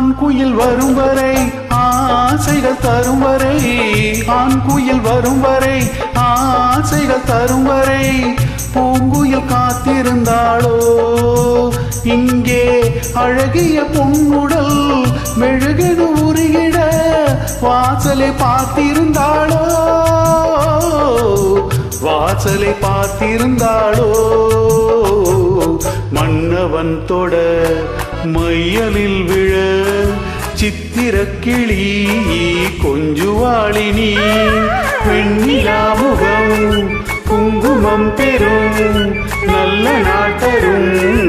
ஆண் குயில் வரும் வரை ஆசைகள் தரும் வரை ஆண் குயில் வரும் வரை ஆசைகள் தரும் வரை பூங்குயில் காத்திருந்தாளோ? இங்கே அழகிய பொன்னுடல் மெழுகெடு உருகிட வாசலை பார்த்திருந்தாளோ? வாசலை பார்த்திருந்தாளோ? மன்னவன் தொட மையலில் விழ சித்திர கிளி கொஞ்சுவாளினி. வெண்ணிலாமுகம் குங்குமம் பெறும் நல்ல நாட்டரும்